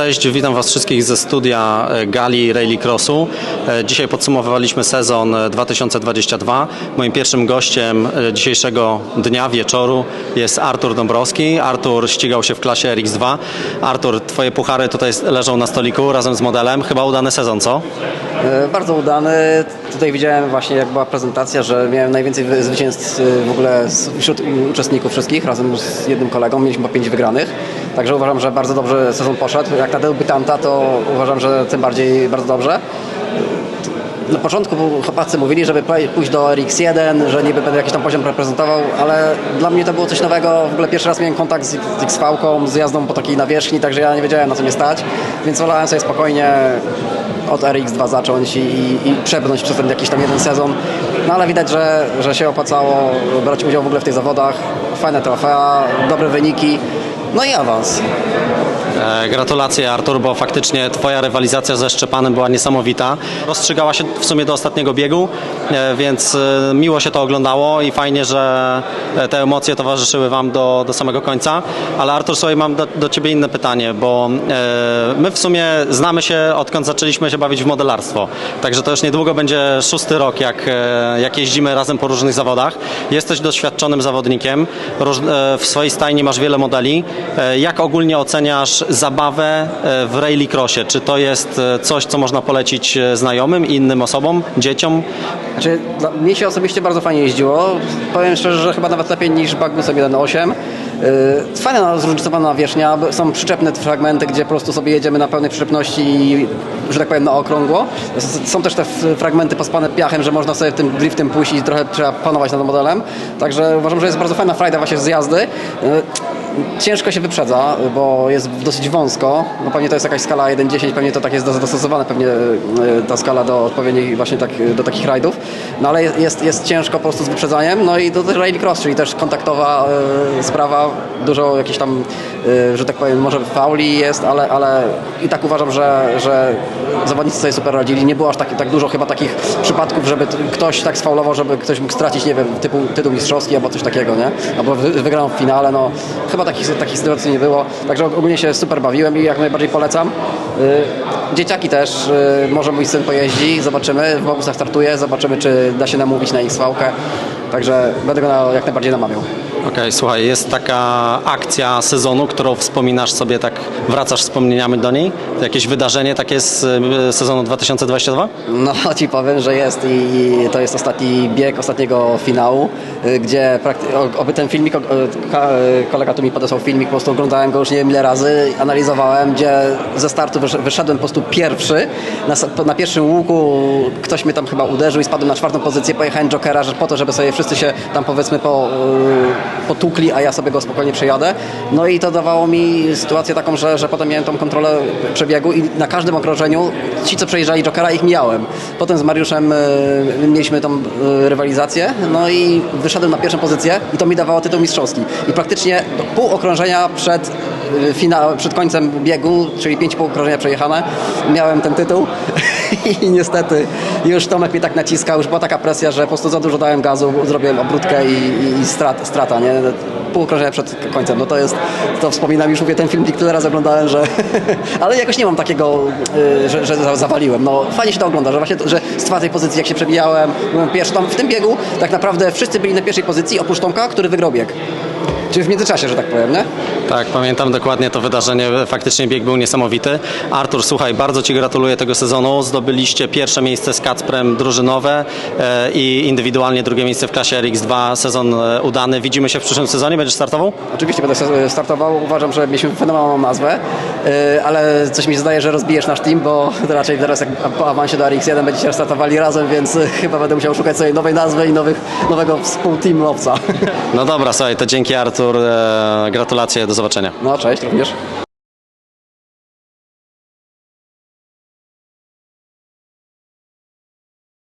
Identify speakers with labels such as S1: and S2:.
S1: Cześć, witam Was wszystkich ze studia e, Gali Rally Crossu. E, Dzisiaj podsumowywaliśmy sezon e, 2022. Moim pierwszym gościem e, dzisiejszego dnia, wieczoru jest Artur Dąbrowski. Artur ścigał się w klasie RX2. Artur, Twoje puchary tutaj leżą na stoliku razem z modelem. Chyba udany sezon, co?
S2: E, Bardzo udany. Tutaj widziałem właśnie jak była prezentacja, że miałem najwięcej wy- zwycięstw e, w ogóle wśród uczestników wszystkich, razem z jednym kolegą. Mieliśmy po pięć wygranych. Także uważam, że bardzo dobrze sezon poszedł. Jak na debiutanta, to uważam, że tym bardziej bardzo dobrze. Na początku chłopacy mówili, żeby pójść do RX1, że niby będę jakiś tam poziom reprezentował, ale dla mnie to było coś nowego. W ogóle pierwszy raz miałem kontakt z z XV-ką, z jazdą po takiej nawierzchni, także ja nie wiedziałem na co mnie stać, więc wolałem sobie spokojnie od RX2 zacząć i, i, i przez ten jakiś tam jeden sezon. No ale widać, że, że się opłacało brać udział w ogóle w tych zawodach. Fajne trofea, dobre wyniki, no i awans.
S1: E, Gratulacje Artur, bo faktycznie Twoja rywalizacja ze Szczepanem była niesamowita. Rozstrzygała się w sumie do ostatniego biegu, e, więc e, miło się to oglądało i fajnie, że te emocje towarzyszyły Wam do, do samego końca. Ale Artur, słuchaj, mam do, do Ciebie inne pytanie, bo my w sumie znamy się odkąd zaczęliśmy się bawić w modelarstwo. Także to już niedługo będzie szósty rok, jak, jak jeździmy razem po różnych zawodach. Jesteś doświadczonym zawodnikiem, w swojej stajni masz wiele modeli. Jak ogólnie oceniasz zabawę e, w rallycrossie? Czy to jest e, coś, co można polecić e, znajomym, innym osobom, dzieciom?
S2: Znaczy, dla mnie się osobiście bardzo fajnie jeździło. Powiem szczerze, że chyba nawet lepiej niż Bagusem 1.8. Yy, Fajna, zróżnicowana nawierzchnia. Są przyczepne fragmenty, gdzie po prostu sobie jedziemy na pełnej przyczepności i, że tak powiem, na okrągło. Są też te fragmenty pospane piachem, że można sobie tym driftem pójść i trochę trzeba panować nad modelem. Także uważam, że jest bardzo fajna frajda właśnie z jazdy. Ciężko się wyprzedza, bo jest dosyć wąsko. No pewnie to jest jakaś skala 1.10, pewnie to tak jest dostosowane, pewnie e, ta skala do odpowiednich właśnie tak, do takich rajdów. No ale jest, jest ciężko po prostu z wyprzedzaniem. No i też rallycross, czyli też kontaktowa e, sprawa, dużo jakichś tam, e, że tak powiem, może fauli jest, ale, ale i tak uważam, że, że zawodnicy sobie super radzili. Nie było aż tak, tak dużo chyba takich przypadków, żeby ktoś tak sfaulował, żeby ktoś mógł stracić, nie wiem, typu, tytuł mistrzowski albo coś takiego, nie? Albo wy, wygrał w finale, no chyba takich, takich sytuacji nie było. Także ogólnie się super bawiłem i jak najbardziej polecam. Y, Dzieciaki też, y, może mój syn pojeździ, zobaczymy, w Bobusach startuje, zobaczymy czy da się namówić na XV-kę. Także będę go jak najbardziej namawiał.
S1: Okej, słuchaj, jest taka akcja sezonu, którą wspominasz sobie, tak wracasz wspomnieniami do niej? Jakieś wydarzenie takie z e, sezonu 2022?
S2: No ci powiem, że jest i to jest ostatni bieg ostatniego finału, y, gdzie oby ten filmik, ka- y, kolega tu mi podesłał filmik, po prostu oglądałem go już nie wiem ile razy, analizowałem, gdzie ze startu wysz- wyszedłem po prostu pierwszy, na, na pierwszym łuku ktoś mnie tam chyba uderzył i spadłem na czwartą pozycję, pojechałem Jokera, że po to, żeby sobie wszyscy się tam powiedzmy po, potukli, a ja sobie go spokojnie przejadę. No i to dawało mi sytuację taką, że, że potem miałem tą kontrolę przebiegu i na każdym okrążeniu ci, co przejeżdżali Jokera, ich mijałem. Potem z Mariuszem y, mieliśmy tą y, rywalizację, no i wyszedłem na pierwszą pozycję i to mi dawało tytuł mistrzowski. I praktycznie pół okrążenia przed, y, fina, przed końcem biegu, czyli pięć pół okrążenia przejechane, miałem ten tytuł i niestety już Tomek mnie tak naciskał, już była taka presja, że po prostu za dużo dałem gazu, zrobiłem obrótkę i, i, i strat, strata, nie? Pół przed końcem. No to jest, to wspominam już mówię ten filmik tyle razy oglądałem, że ale jakoś nie mam takiego, y, że, że za- zawaliłem. No fajnie się to ogląda, że właśnie, to, że z czwartej pozycji jak się przebijałem, byłem pierwszy tam w tym biegu, tak naprawdę wszyscy byli na pierwszej pozycji oprócz Tomka, który wygrał bieg. Czyli w międzyczasie, że tak powiem, nie?
S1: Tak, pamiętam dokładnie to wydarzenie. Faktycznie bieg był niesamowity. Artur, słuchaj, bardzo Ci gratuluję tego sezonu. Zdobyliście pierwsze miejsce z Kacprem drużynowe e, i indywidualnie drugie miejsce w klasie RX2. Sezon e, udany. Widzimy się w przyszłym sezonie. Będziesz startował?
S2: Oczywiście będę startował. Uważam, że mieliśmy fenomenalną nazwę, yy, ale coś mi się zdaje, że rozbijesz nasz team, bo raczej teraz jak po awansie do RX1 będziecie startowali razem, więc chyba będę musiał szukać sobie nowej nazwy i nowych, nowego współteamowca.
S1: No dobra, słuchaj, to dzięki Artur. E, Gratulacje, do zobaczenia.
S2: No cześć również.